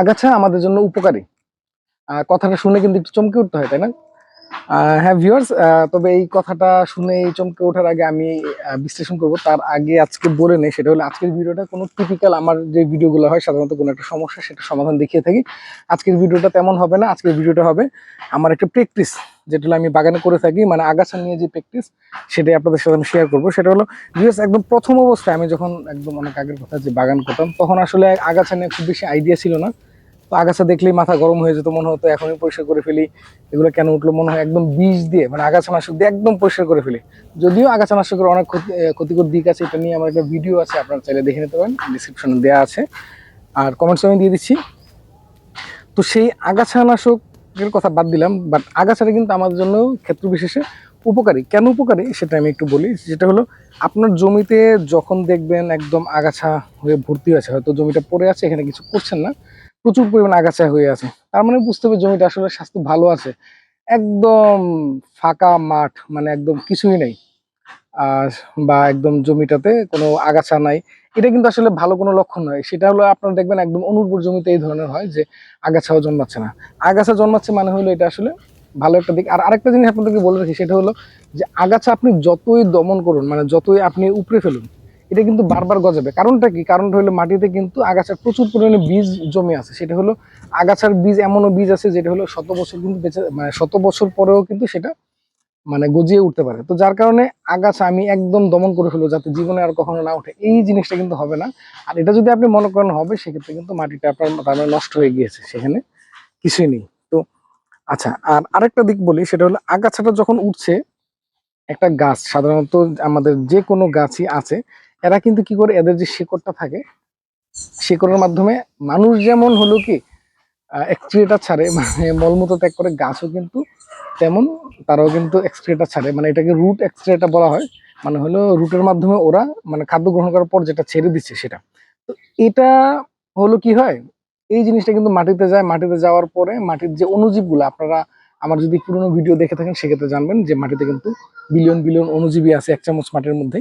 আগাছা আমাদের জন্য উপকারী। কথাটা শুনে কিন্তু একটু চমকে উঠতে হয়, তাই না? হ্যাঁ ভিউয়ার্স তবে এই কথাটা শুনে চমকে ওঠার আগে আমি বিশ্লেষণ করব। তার আগে আজকে বলে নেই, সেটা হলো আজকের ভিডিওটা কোনো টিপিক্যাল আমার যে ভিডিওগুলো হয়, সাধারণত কোনো একটা সমস্যা, সেটা সমাধান দেখিয়ে থাকি। আজকের ভিডিওটা তেমন হবে না, আজকের ভিডিওটা হবে আমার একটা প্র্যাকটিস যেটা আমি বাগানে করে থাকি মানে আগাছা নিয়ে যে প্র্যাকটিস সেটাই আপনাদের সাথে আমি শেয়ার করব। সেটা হলো ভিউয়ার্স একদম প্রথম অবস্থায় আমি যখন একদম অনেক আগের কথা যে বাগান করতাম, তখন আসলে আগাছা নিয়ে খুব বেশি আইডিয়া ছিল না। তো আগাছা দেখলেই মাথা গরম হয়ে যেত, মনে হতো এখনই পরিষ্কার করে ফেলি, এগুলো কেন উঠল? মনে হয় একদম বীজ দিয়ে মানে আগাছানাশক দিয়ে একদম পরিষ্কার করে ফেলি। যদিও আগাছানাশকের অনেক ক্ষতি ক্ষতিকর দিক আছে, এটা নিয়ে আমার একটা ভিডিও আছে, আপনারা চাইলে দেখে নিতে পারেন ডিসক্রিপশনে দেওয়া আছে। আর কমেন্টস আমি দিয়ে দিচ্ছি। তো সেই আগাছানাশকের কথা বাদ দিলাম বাট আগাছাটা কিন্তু আমাদের জন্য ক্ষেত্র বিশেষে উপকারী। কেন উপকারী? সেটা আমি একটু বলি। যেটা হলো, আপনার জমিতে যখন দেখবেন একদম আগাছা হয়ে ভর্তি আছে হয়তো জমিটা পড়ে আছে, এখানে কিছু করছেন না, প্রচুর পরিমাণ আগাছা হয়ে আছে। তার মানে বুঝতে হবে জমিটা আসলে স্বাস্থ্য ভালো আছে। একদম ফাঁকা মাঠ মানে একদম কিছুই নেই। বা একদম জমিটাতে কোনো আগাছা নাই, এটা কিন্তু আসলে ভালো কোনো লক্ষণ নয়। সেটা হলো আপনারা দেখবেন একদম অনুর্বর জমিতে এই ধরনের হয় যে আগাছাও জন্মাচ্ছে না। আগাছা জন্মাচ্ছে মানে হলো এটা আসলে ভালো একটা দিক। আর আরেকটা জিনিস আপনাদেরকে বলে রাখি, সেটা হলো যে আগাছা আপনি যতই দমন করুন মানে যতই আপনি উপড়ে ফেলুন, এটা কিন্তু বারবার গজাবে। কারণটা কি? কারণটা হলো মাটিতে কিন্তু আগাছার প্রচুর পরিমাণে বীজ জমে আছে। সেটা হলো আগাছার বীজ এমনও বীজ আছে যেটা হলো শত বছর কিন্তু বেঁচে মানে শত বছর পরেও কিন্তু সেটা মানে গজিয়ে উঠতে পারে। তো যার কারণে আগাছা আমি একদম দমন করে ফেলব যাতে জীবনে আর কখনো না ওঠে। এই জিনিসটা কিন্তু হবে না। আর এটা যদি আপনি মনে করেন হবে, সেক্ষেত্রে কিন্তু মাটিটা আপনার তার নষ্ট হয়ে গিয়েছে। সেখানে কিছুই নেই। তো আচ্ছা আর আরেকটা দিক বলি, সেটা হলো আগাছাটা যখন উঠছে, একটা গাছ, সাধারণত আমাদের যে কোনো গাছই আছে, এরা কিন্তু কি করে, এদের যে শিকড়টা থাকে, শিকড়ের মাধ্যমে মানুষ যেমন হলো কি এক্সক্রিয়েটার ছাড়ে মানে মলমূত্র ত্যাগ করে গাছও কিন্তু তেমন, তারাও কিন্তু এক্সক্রিয়েটার ছাড়ে। মানে এটাকে রুট এক্সক্রিয়েটার বলা হয়। মানে হলো রুটের মাধ্যমে ওরা মানে খাদ্য গ্রহণ করার পর যেটা ছেড়ে দিচ্ছে সেটা। তো এটা হলো কি হয়? এই জিনিসটা কিন্তু মাটিতে যায়, মাটিতে যাওয়ার পরে মাটির যে অনুজীবগুলো আপনারা আমার যদি পুরোনো ভিডিও দেখে থাকেন, সেক্ষেত্রে জানবেন যে মাটিতে কিন্তু বিলিয়ন বিলিয়ন অনুজীবী আছে এক চামচ মাটির মধ্যে।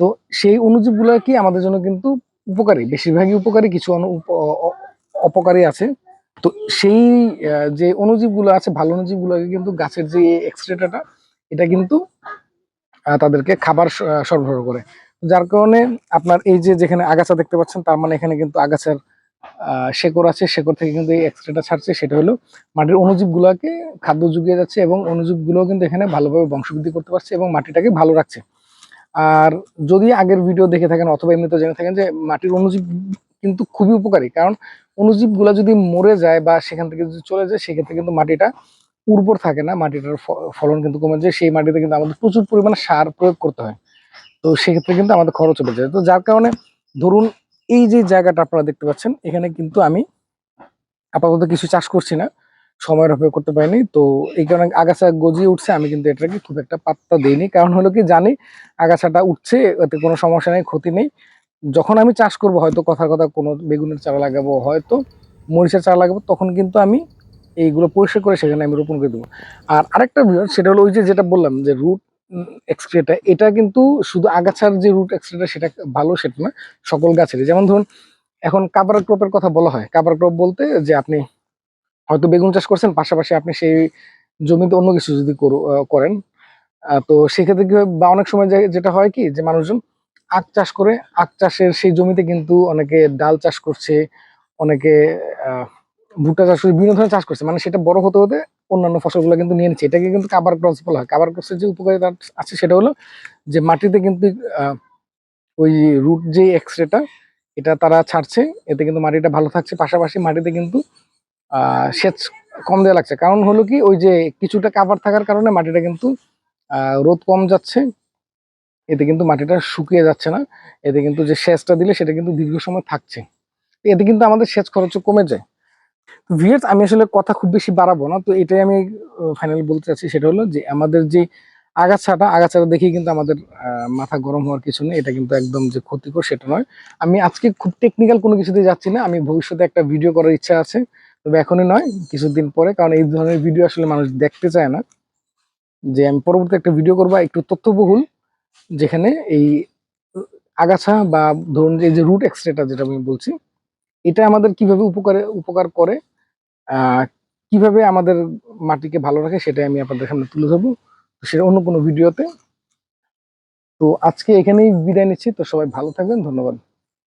তো সেই অনুজীবগুলো কি আমাদের জন্য কিন্তু উপকারী? বেশিরভাগই উপকারী, কিছু অপকারী আছে। তো সেই যে অনুজীবগুলো আছে, ভালো অনুজীবগুলোকে কিন্তু গাছের যে এক্সট্রেটাটা এটা কিন্তু তাদেরকে খাবার সরবরাহ করে। যার কারণে আপনার এই যে যেখানে আগাছা দেখতে পাচ্ছেন, তার মানে এখানে কিন্তু আগাছার শেকড় আছে, শেকড় থেকে কিন্তু এই এক্সট্রেটা ছাড়ছে। সেটা হলো মাটির অনুজীবগুলোকে খাদ্য জুগিয়ে যাচ্ছে এবং অনুজীবগুলো কিন্তু এখানে ভালোভাবে বংশবৃদ্ধি করতে পারছে এবং মাটিটাকে ভালো রাখছে। আর যদি আগের ভিডিও দেখে থাকেন অথবা এমনিতে জেনে থাকেন যে মাটির অনুজীব কিন্তু খুবই উপকারী, কারণ অনুজীবগুলো যদি মরে যায় বা সেখান থেকে যদি চলে যায়, সেক্ষেত্রে কিন্তু মাটিটা উর্বর থাকে না, মাটিটার ফলন কিন্তু কমে যায়, সেই মাটিতে কিন্তু আমাদের প্রচুর পরিমাণে সার প্রয়োগ করতে হয়। তো সেক্ষেত্রে কিন্তু আমাদের খরচ বেড়ে যায়। তো যার কারণে ধরুন এই যে জায়গাটা আপনারা দেখতে পাচ্ছেন, এখানে কিন্তু আমি আপাতত কিছু চাষ করছি না, সময়ের অপেক্ষা করতে পারিনি। তো এই কারণে আগাছা গজিয়ে উঠছে, আমি কিন্তু এটাকে খুব একটা পাত্তা দিইনি। কারণ হলো কি, জানি আগাছাটা উঠছে, এতে কোনো সমস্যা নেই, ক্ষতি নেই। যখন আমি চাষ করব, হয়তো কথার কথা কোনো বেগুনের চারা লাগাবো, হয়তো মরিচের চারা লাগাবো, তখন কিন্তু আমি এইগুলো পরিষ্কার করে সেখানে আমি রোপণ করে দেবো। আর আরেকটা বিষয়, সেটা হলো ওই যে যেটা বললাম যে রুট এক্সক্রিয়েটা এটা কিন্তু শুধু আগাছার যে রুট এক্সক্রিয়েটা সেটা ভালো, সেটা না, সকল গাছেরই। যেমন ধরুন, এখন কাবার ক্রপের কথা বলা হয়। কাবার ক্রপ বলতে যে আপনি হয়তো বেগুন চাষ করছেন, পাশাপাশি আপনি সেই জমিতে অন্য কিছু যদি করো- করেন তো সেক্ষেত্রে কি হয়, বা অনেক সময় যেটা হয় কি, যে মানুষজন আখ চাষ করে, আখ চাষের সেই জমিতে কিন্তু অনেকে ডাল চাষ করছে, অনেকে ভুট্টা চাষ করছে বিভিন্ন ধরনের চাষ করছে। মানে সেটা বড় হতে হতে অন্যান্য ফসলগুলো কিন্তু নিয়ে নিচ্ছে। এটাকে কিন্তু কাবার ক্রস বলা হয়। কাবার ক্রসের যে উপকারিতা আছে সেটা হলো যে মাটিতে কিন্তু ওই রুট যে এক্সরেটা এটা তারা ছাড়ছে। এতে কিন্তু মাটিটা ভালো থাকছে। পাশাপাশি মাটিতে কিন্তু সেচ কম দেওয়া লাগছে। কারণ হলো কি, ওই যে কিছুটা কাভার থাকার কারণে মাটিটা কিন্তু রোদ কম যাচ্ছে। এতে কিন্তু মাটিটা শুকিয়ে যাচ্ছে না, এতে কিন্তু যে সেচটা দিলে সেটা কিন্তু দীর্ঘ সময় থাকছে। এতে কিন্তু আমাদের সেচ খরচও কমে যায়। ভিএস আমি আসলে কথা খুব বেশি বাড়াবো না, তো এটাই আমি ফাইনালি বলতে চাচ্ছি, সেটা হলো যে আমাদের যে আগাছাটা আগাছাটা দেখেই কিন্তু আমাদের মাথা গরম হওয়ার কিছু নেই, এটা কিন্তু একদম যে ক্ষতিকর, সেটা নয়। আমি আজকে খুব টেকনিক্যাল কোনো কিছুতে যাচ্ছি না, আমি ভবিষ্যতে একটা ভিডিও করার ইচ্ছা আছে, তবে এখনই নয়, কিছুদিন পরে, কারণ এই ধরনের ভিডিও আসলে মানুষ দেখতে চায় না। যে আমি পরবর্তী একটা ভিডিও করব, একটু তথ্যবহুল যেখানে এই, আগাছা বা ধরুন এই যে রুট এক্সরেটা যেটা আমি বলছি, এটা আমাদের কীভাবে উপকারে, উপকার করে কীভাবে আমাদের মাটিকে ভালো রাখে সেটাই আমি আপনাদের সামনে তুলে ধরবো। সেটা অন্য কোনো ভিডিওতে। তো আজকে এখানেই বিদায় নিচ্ছি। তো সবাই ভালো থাকবেন। ধন্যবাদ।